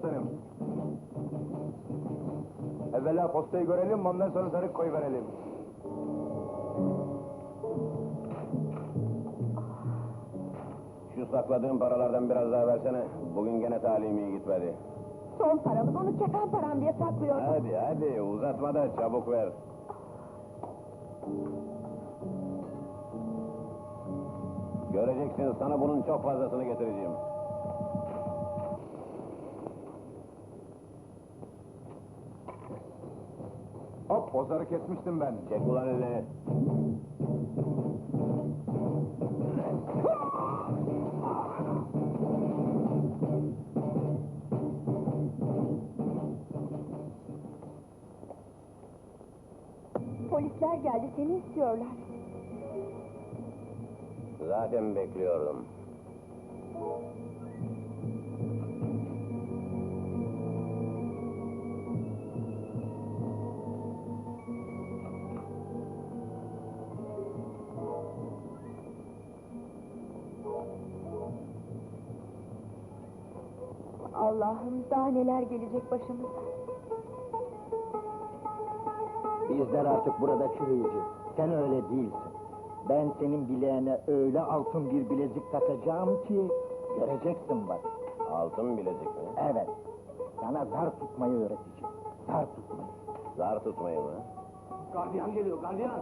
aslanım. Evvela postayı görelim, ondan sonra sarık koy verelim. Şu sakladığın paralardan biraz daha versene. Bugün gene talim iyi gitmedi. Son paramız, onu çakan param diye saklıyordum. Hadi hadi uzatma da çabuk ver. Göreceksin sana bunun çok fazlasını getireceğim. Zarı kesmiştim ben. Çek ulan elini. Polisler geldi, seni istiyorlar. Zaten bekliyordum. Allah'ım daha neler gelecek başımıza. Bizler artık burada çürüyeceğiz. Sen öyle değilsin. Ben senin bileğine öyle altın bir bilezik takacağım ki göreceksin bak. Altın bilezik mi? Evet. Sana zar tutmayı öğreteceğim. Zar tutmayı. Zar tutmayı mı? Gardiyan geliyor, gardiyan.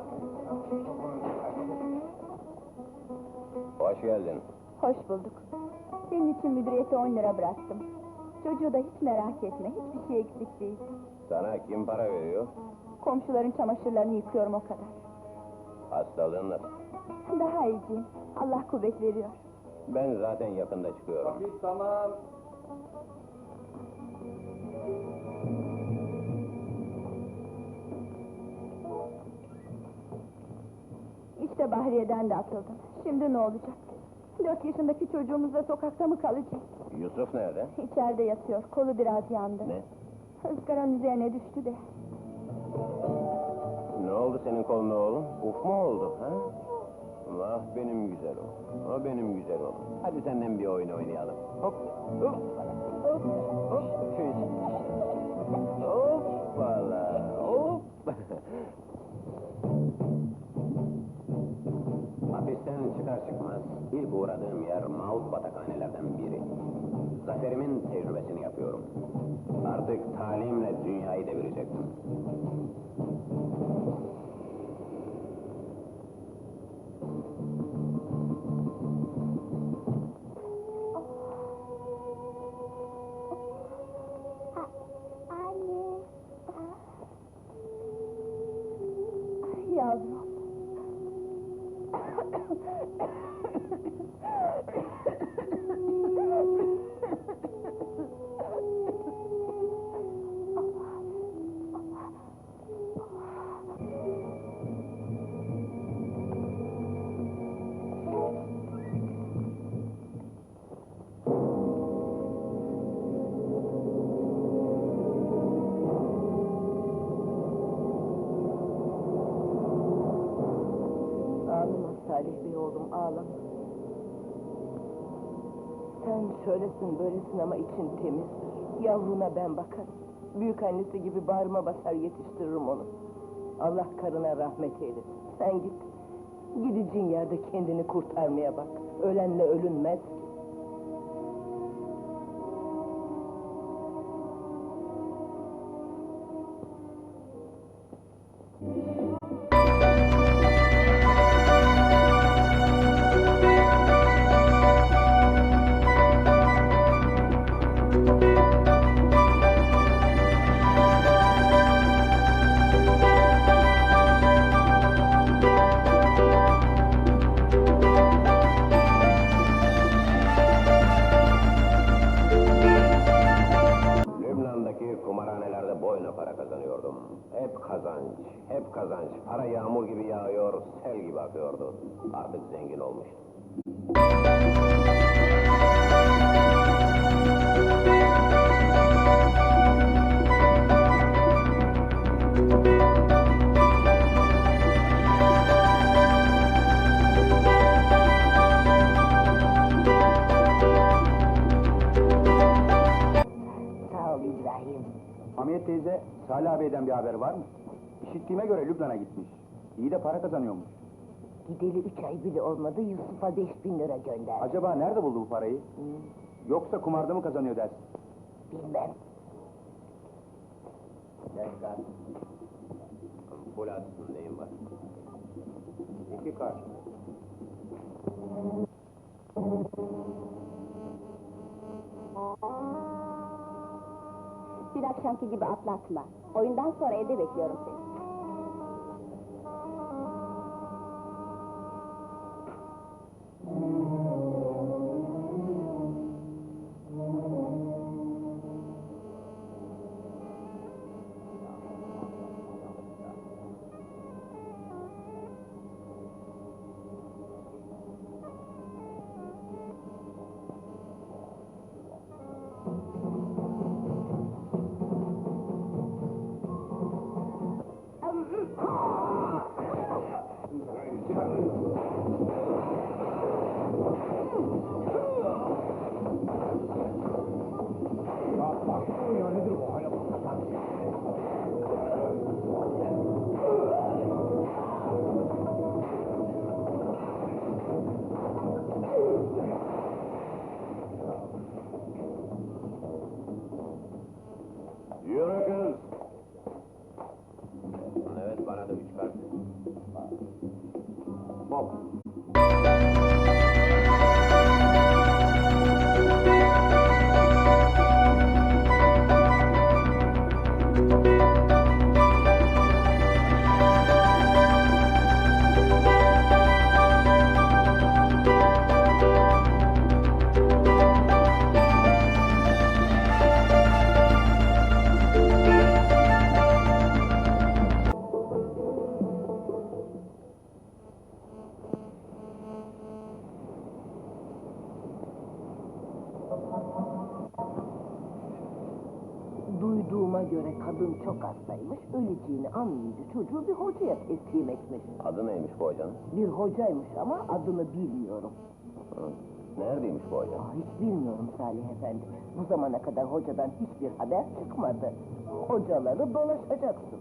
Hoş geldin. Hoş bulduk. Senin için müdüriyete 10 lira bıraktım. Çocuğu da hiç merak etme, hiçbir şey eksik değil. Sana kim para veriyor? Komşuların çamaşırlarını yıkıyorum o kadar. Hastalığın nasıl? Daha iyiciyim. Allah kuvvet veriyor. Ben zaten yakında çıkıyorum. tamam. İşte Bahriye'den de atıldım. Şimdi ne olacak? Dört yaşındaki çocuğumuz da sokakta mı kalacak? Yusuf nerede? İçeride yatıyor, kolu biraz yandı. Ne? Izgaranın üzerine düştü de. Ne oldu senin koluna oğlum? Uf mu oldu ha? Vah benim güzel oğlum. O benim güzel oğlum. Hadi senden bir oyun oynayalım. Hop. Hop. Hop. Hop. Hoppala. Hop. Hapisten çıkar çıkmaz ilk uğradığım yer Maut batakhanelerden biri. Zaferimin tecrübesini yapıyorum. Artık talimle dünyayı devirecektim. Salih Bey oğlum ağlama. Sen şöylesin böylesin ama için temizdir. Yavruna ben bakarım. Büyük annesi gibi bağrıma basar yetiştiririm onu. Allah karına rahmet eylesin. Sen git. Gideceğin yerde kendini kurtarmaya bak. Ölenle ölünmez ki. hep kazanç, hep kazanç. Para yağmur gibi yağıyor, sel gibi akıyordu. Artık zengin olmuştu. Sağ ol İbrahim olmuştum. Salih abiden bir haber var mı? İşittiğime göre Lübnan'a gitmiş. İyi de para kazanıyormuş. Gideli üç ay bile olmadı Yusuf'a beş bin lira gönder. Acaba nerede buldu bu parayı? Yoksa kumarda mı kazanıyor dersin? Bilmem. Full atsın neyin var? İki kart. Bir akşamki gibi atlatma. Oyundan sonra evde bekliyorum seni. follow. Hastaymış, öleceğini anlayınca çocuğu bir hocaya teslim etmiş. Adı neymiş bu hocanın? Bir hocaymış ama adını bilmiyorum. Hı. Neredeymiş bu hoca? Aa, hiç bilmiyorum Salih Efendi. Bu zamana kadar hocadan hiçbir haber çıkmadı. Hocaları dolaşacaksın.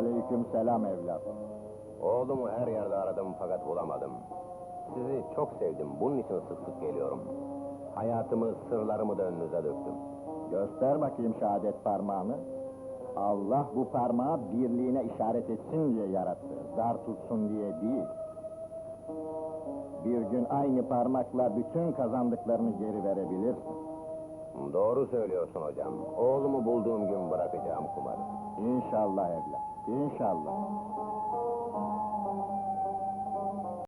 Aleyküm selam evlat. Oğlumu her yerde aradım fakat bulamadım. Sizi çok sevdim. Bunun için sık sık geliyorum. Hayatımı, sırlarımı da önünüze döktüm. Göster bakayım şehadet parmağını. Allah bu parmağı birliğine işaret etsin diye yarattı. Dar tutsun diye değil. Bir gün aynı parmakla bütün kazandıklarını geri verebilirsin. Doğru söylüyorsun hocam. Oğlumu bulduğum gün bırakacağım kumarı. İnşallah evlat, inşallah.